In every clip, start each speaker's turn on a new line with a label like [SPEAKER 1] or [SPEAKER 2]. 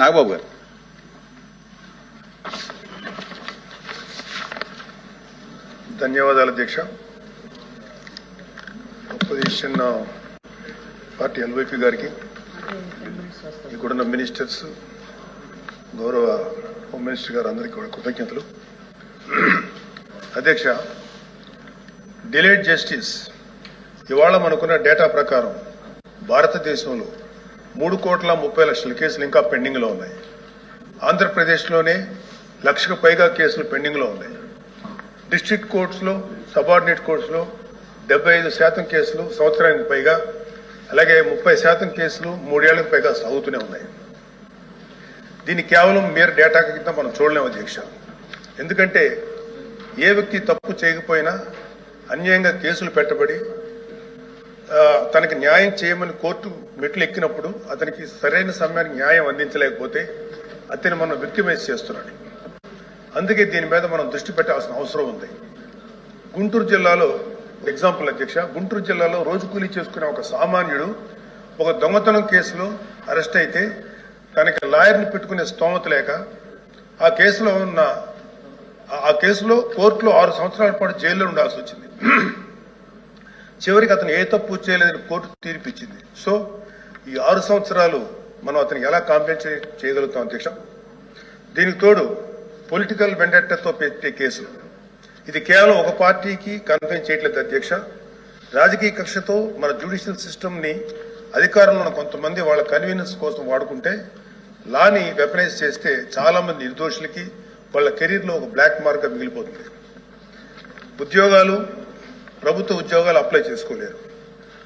[SPEAKER 1] నాగబాబు గారు.
[SPEAKER 2] ధన్యవాదాలు అధ్యక్ష. అపోజిషన్ uh, పార్టీ ఎల్వైపీ గారికి ఇక్కడున్న మినిస్టర్స్ గౌరవ హోమ్ మినిస్టర్ గారు అందరికీ కూడా కృతజ్ఞతలు. అధ్యక్ష డిలేడ్ జస్టిస్ ఇవాళ మనకున్న డేటా ప్రకారం భారతదేశంలో మూడు కోట్ల ముప్పై లక్షల కేసులు ఇంకా పెండింగ్లో ఉన్నాయి. ఆంధ్రప్రదేశ్లోనే లక్షకు పైగా కేసులు పెండింగ్లో ఉన్నాయి. డిస్ట్రిక్ట్ కోర్ట్స్లో సబార్డినేట్ కోర్ట్స్లో డెబ్బై ఐదు శాతం కేసులు సంవత్సరానికి పైగా అలాగే ముప్పై శాతం కేసులు మూడేళ్ళకు పైగా సాగుతూనే ఉన్నాయి. దీన్ని కేవలం మీరు డేటా కింద మనం చూడలేము అధ్యక్ష. ఎందుకంటే ఏ వ్యక్తి తప్పు చేయకపోయినా అన్యాయంగా కేసులు పెట్టబడి తనకి న్యాయం చేయమని కోర్టు మెట్లు ఎక్కినప్పుడు అతనికి సరైన సమయానికి న్యాయం అందించలేకపోతే అతన్ని మనం విక్టిమైజ్ చేస్తున్నాడు. అందుకే దీని మీద మనం దృష్టి పెట్టాల్సిన అవసరం ఉంది. గుంటూరు జిల్లాలో ఎగ్జాంపుల్ అధ్యక్ష గుంటూరు జిల్లాలో రోజు కూలీ చేసుకునే ఒక సామాన్యుడు ఒక దొంగతనం కేసులో అరెస్ట్ అయితే తనకి లాయర్ని పెట్టుకునే స్తోమత లేక ఆ కేసులో ఉన్న ఆ- కేసులో కోర్టులో ఆరు సంవత్సరాల పాటు జైల్లో ఉండాల్సి వచ్చింది. చివరికి అతను ఏ తప్పు చేయలేదని కోర్టు తీర్పిచ్చింది. సో ఈ ఆరు సంవత్సరాలు మనం అతనికి ఎలా కాంపెన్సేట్ చేయగలుగుతాం అధ్యక్ష? దీనికి తోడు పొలిటికల్ వెండెట్టతో పెట్టే కేసులు. ఇది కేవలం ఒక పార్టీకి కన్ఫైన్ చేయట్లేదు అధ్యక్ష. రాజకీయ కక్షతో మన జ్యుడిషియల్ సిస్టమ్ని అధికారంలో ఉన్న కొంతమంది వాళ్ళ కన్వీనియన్స్ కోసం వాడుకుంటే లాని వెపనైజ్ చేస్తే చాలా మంది నిర్దోషులకి వాళ్ళ కెరీర్లో ఒక బ్లాక్ మార్క్ మిగిలిపోతుంది. ఉద్యోగాలు ప్రభుత్వ ఉద్యోగాలు అప్లై చేసుకోలేరు.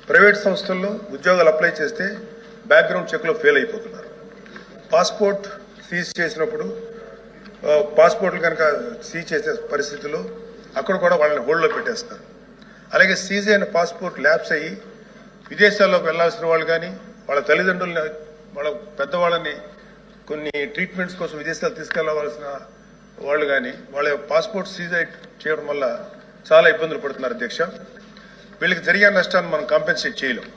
[SPEAKER 2] ప్రైవేట్ సంస్థల్లో ఉద్యోగాలు అప్లై చేస్తే బ్యాక్గ్రౌండ్ చెక్లో ఫెయిల్ అయిపోతున్నారు. పాస్పోర్ట్ సీజ్ చేసినప్పుడు పాస్పోర్ట్లు కనుక సీజ్ చేసే పరిస్థితుల్లో అక్కడ కూడా వాళ్ళని హోల్డ్లో పెట్టేస్తారు. అలాగే సీజ్ అయిన పాస్పోర్ట్ ల్యాబ్స్ అయ్యి విదేశాల్లోకి వెళ్ళాల్సిన వాళ్ళు కానీ వాళ్ళ తల్లిదండ్రులని వాళ్ళ పెద్దవాళ్ళని కొన్ని ట్రీట్మెంట్స్ కోసం విదేశాలు తీసుకెళ్ళవలసిన వాళ్ళు కానీ వాళ్ళ పాస్పోర్ట్ సీజ్ చేయడం వల్ల చాలా ఇబ్బందులు పడుతున్నారు అధ్యక్ష. వీళ్ళకి జరిగే నష్టాన్ని మనం కాంపెన్సేట్ చేయలేం.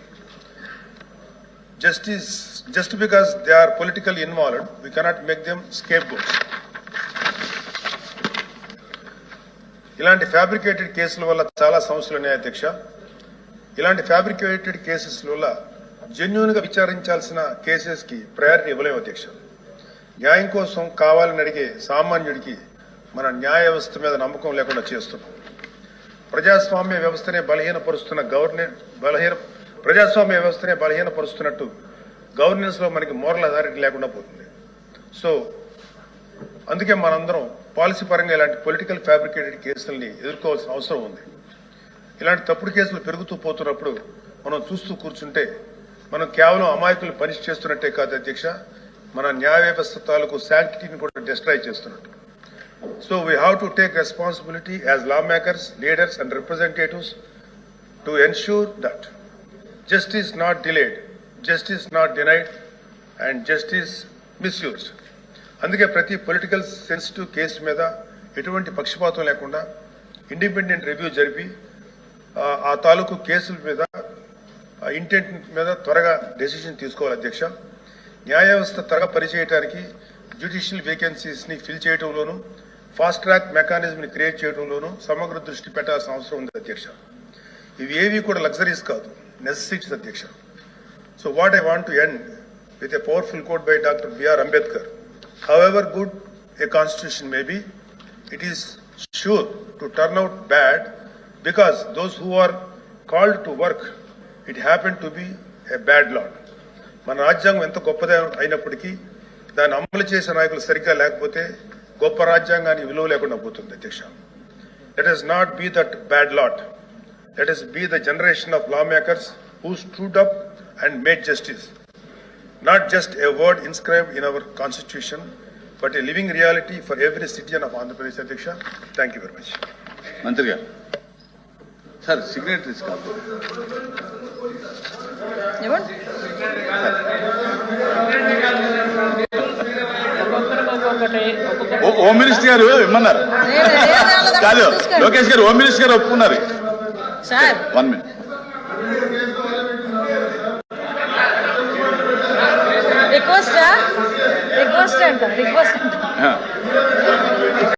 [SPEAKER 2] Justice just because they are political involved involved we make make scape scapegoats. ఇలాంటి ఫ్యాబ్రికేటెడ్ కేసుల వల్ల చాలా సమస్యలు ఉన్నాయి అధ్యక్ష. ఇలాంటి ఫ్యాబ్రికేటెడ్ కేసెస్ వల్ల జెన్యున్గా విచారించాల్సిన కేసెస్కి ప్రయారిటీ ఇవ్వలేము అధ్యక్ష. న్యాయం కోసం కావాలని అడిగే సామాన్యుడికి మన న్యాయ వ్యవస్థ మీద నమ్మకం లేకుండా చేస్తున్నాం. ప్రజాస్వామ్య వ్యవస్థనే బలహీనపరుస్తున్న గవర్నెన్స్ బలహీన ప్రజాస్వామ్య వ్యవస్థనే బలహీనపరుస్తున్నట్టు గవర్నెన్స్లో మనకి మోరల్ అథారిటీ లేకుండా పోతుంది. సో అందుకే మనందరం పాలసీ పరంగా ఇలాంటి పొలిటికల్ ఫ్యాబ్రికేటెడ్ కేసుల్ని ఎదుర్కోవాల్సిన అవసరం ఉంది. ఇలాంటి తప్పుడు కేసులు పెరుగుతూ పోతున్నప్పుడు మనం చూస్తూ కూర్చుంటే మనం కేవలం అమాయకులు పనిష్ చేస్తున్నట్టే కాదు అధ్యక్ష మన న్యాయ వ్యవస్థ తాలూకు శాంక్టిటీని కూడా డిస్ట్రాయ్ చేస్తున్నట్టు. So we have to take responsibility as lawmakers, leaders and representatives to ensure that justice not delayed, justice not denied and justice misused. అందుకే ప్రతి పొలిటికల్ సెన్సిటివ్ కేసు మీద ఎటువంటి పక్షపాతం లేకుండా ఇండిపెండెంట్ రివ్యూ జరిపి ఆ, ఆ తాలూకు కేసుల మీద ఇంటెంట్ మీద త్వరగా డెసిషన్ తీసుకోవాలి అధ్యక్ష న్యాయ వ్యవస్థ త్వరగా పనిచేయడానికి జ్యుడిషియల్ వేకెన్సీస్ని ఫిల్ చేయడంలోనూ ఫాస్ట్ ట్రాక్ మెకానిజంని క్రియేట్ చేయడంలోనూ సమగ్ర దృష్టి పెట్టాల్సిన అవసరం ఉంది అధ్యక్ష. ఇవి ఏవి కూడా లగ్జరీస్ కాదు నెసెసిటీస్ అధ్యక్ష. So what I want to end with a powerful quote by doctor BR Ambedkar. However good a constitution maybe it is sure to turn out bad because those who are called to work it happen to be a bad lot మన రాజ్యాంగం ఎంత గొప్పదే అయినప్పటికీ దాన్ని అమలు చేసే నాయకులు సరిగ్గా లేకపోతే గొప్ప రాజ్యాంగానికి విలువ లేకుండా పోతుంది అధ్యక్ష. Let us not be that bad lot let us be the generation of law makers who stood up and made justice not just a word inscribed in our constitution but a living reality for every citizen of Andhra Pradesh అధ్యక్ష thank you very much
[SPEAKER 1] మంత్రి గారు sir signatories కాదు home minister గారు ఇమ్మన్నారు. కాదు. లోకేష్ గారు home minister గారు ఒప్పుకున్నారు.
[SPEAKER 3] Sir.
[SPEAKER 1] One minute
[SPEAKER 3] request request అంట రిక్వెస్ట్.